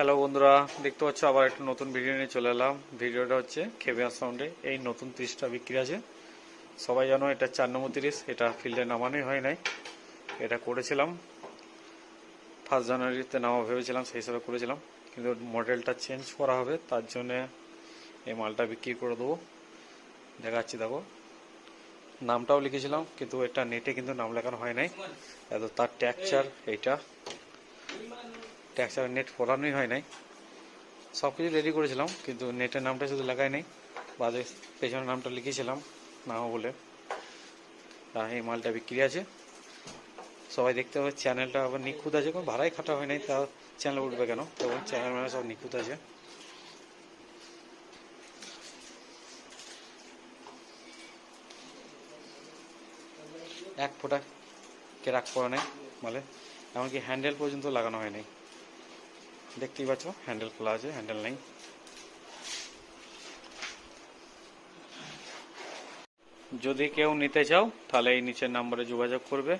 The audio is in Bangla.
হ্যালো বন্ধুরা, দেখতে পাচ্ছ আবার একটা নতুন ভিডিও নিয়ে চলে এলাম। ভিডিওটা হচ্ছে খেবিয়া সাউন্ডে এই নতুন তিরিশটা বিক্রি আছে। সবাই জানো এটা চার নম্বর তিরিশ, এটা ফিল্ডে নামানোই হয় নাই। এটা করেছিলাম। ফার্স্ট জানুয়ারিতে নামা ভেবেছিলাম, সেই হিসাবে করেছিলাম। কিন্তু মডেলটা চেঞ্জ করা হবে, তার জন্যে এই মালটা বিক্রি করে দেবো। দেখাচ্ছি, দেখো। নামটাও লিখেছিলাম, কিন্তু এটা নেটে কিন্তু নাম লেখানো হয় নাই। এত তার ট্যাকচার এইটা। ট্যাক্সার নেট পড়ানোই হয় নাই। সব কিছু রেডি করেছিলাম, কিন্তু নেটের নামটা শুধু লাগাই নাই। বাদে পেছনের নামটা লিখেছিলাম, নাও বলে। আর এই মালটা বিক্রি আছে। সবাই দেখতে হবে চ্যানেলটা আবার নিখুঁত আছে। কোনো ভাড়াই খাটা হয় নাই, তা চ্যানেল উঠবে কেন? তখন চ্যানেল মানে সব নিখুঁত আছে। এক ফোঁটা কেরাক করা নেই মালে, এমনকি হ্যান্ডেল পর্যন্ত লাগানো হয় নাই। দেখতেই পাচ্ছ হ্যান্ডেল খোলা আছে হ্যান্ডেল নেই। যদি কেউ নিতে চাও, তাহলে এই নিচের নাম্বারে যোগাযোগ করবে।